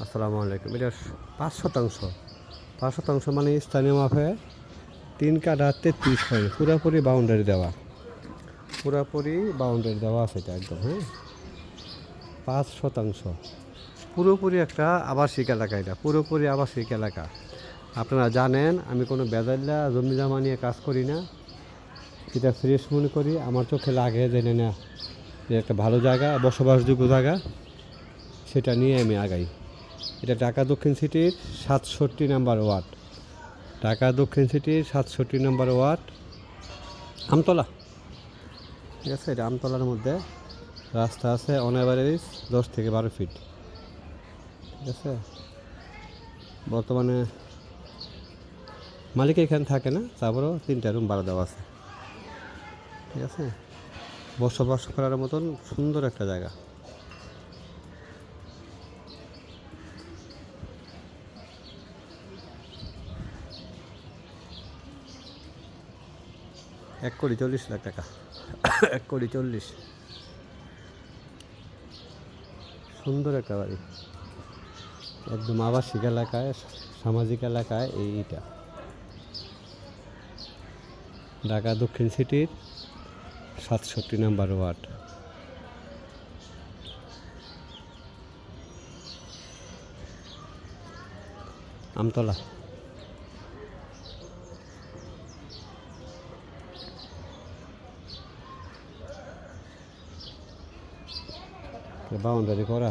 আসসালামু আলাইকুম। এটা পাঁচ শতাংশ। পাঁচ শতাংশ মানে স্থানীয় মাপে তিন কাঠা তেত্রিশ পয়েন্ট পুরোপুরি বাউন্ডারি দেওয়া। পুরোপুরি বাউন্ডারি দেওয়া আছে এটা একদম হ্যাঁ? পাঁচ শতাংশ। পুরোপুরি একটা আবাসিক এলাকা এটা, পুরোপুরি আবাসিক এলাকা। আপনারা জানেন, আমি কোনো বেদাল্লা জমি জমা নিয়ে কাজ করি না। এটা ফ্রেশ মনে করি, আমার চোখে লাগে জেনে না যে একটা ভালো জায়গা, বসবাসযোগ্য জায়গা, সেটা নিয়ে আমি আগাই। এটা ঢাকা দক্ষিণ সিটির সাতষট্টি নাম্বার ওয়ার্ড। ঢাকা দক্ষিণ সিটির সাতষট্টি নাম্বার ওয়ার্ড আমতলা। ঠিক আছে, এটা আমতলার মধ্যে রাস্তা আছে অন অ্যাভারেজ দশ থেকে বারো ফিট ঠিক আছে, বর্তমানে মালিক এখানে থাকে না, তারপরেও তিনটা রুম ভাড়া দেওয়া আছে। ঠিক আছে, বসবাস করার মতন সুন্দর একটা জায়গা। এক কোটি চল্লিশ লাখ টাকা। এক কোটি চল্লিশ। সুন্দর একটা বাড়ি। একদম আবাসিক এলাকায়, সামাজিক এলাকায় এইটা। ঢাকা দক্ষিণ সিটির সাতষট্টি নাম্বার ওয়ার্ড। আমতলা। বাউন্ডারি করা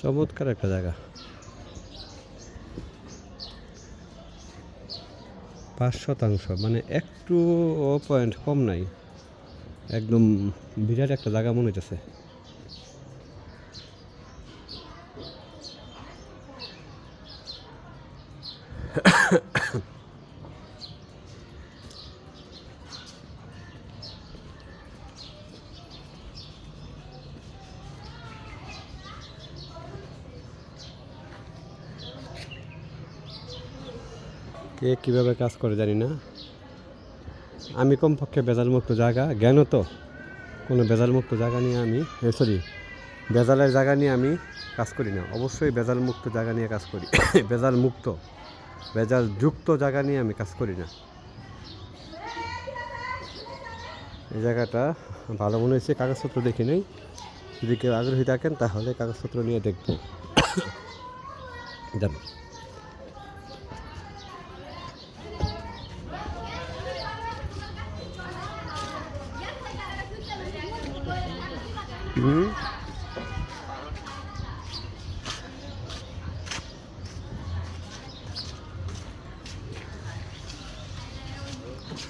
চমৎকার একটা জায়গা পাঁচ শতাংশ মানে একটু পয়েন্ট কম নাই। একদম বিরাট একটা জায়গা মনে হইতেছে। কে কীভাবে কাজ করে জানি না। আমি কমপক্ষে বেজাল মুক্ত জায়গা, জ্ঞানও তো। কোনো বেজাল মুক্ত জায়গা নিয়ে আমি সরি বেজালের জায়গা নিয়ে আমি কাজ করি না। অবশ্যই বেজাল মুক্ত জায়গা নিয়ে কাজ করি। বেজাল বেজাল যুক্ত জায়গা নিয়ে আমি কাজ করি না। এই জায়গাটা ভালো মনে হয়েছে, কাগজপত্র দেখি নেই। যদি কেউ আগ্রহী থাকেন, তাহলে কাগজপত্র নিয়ে দেখব। যান। হুম?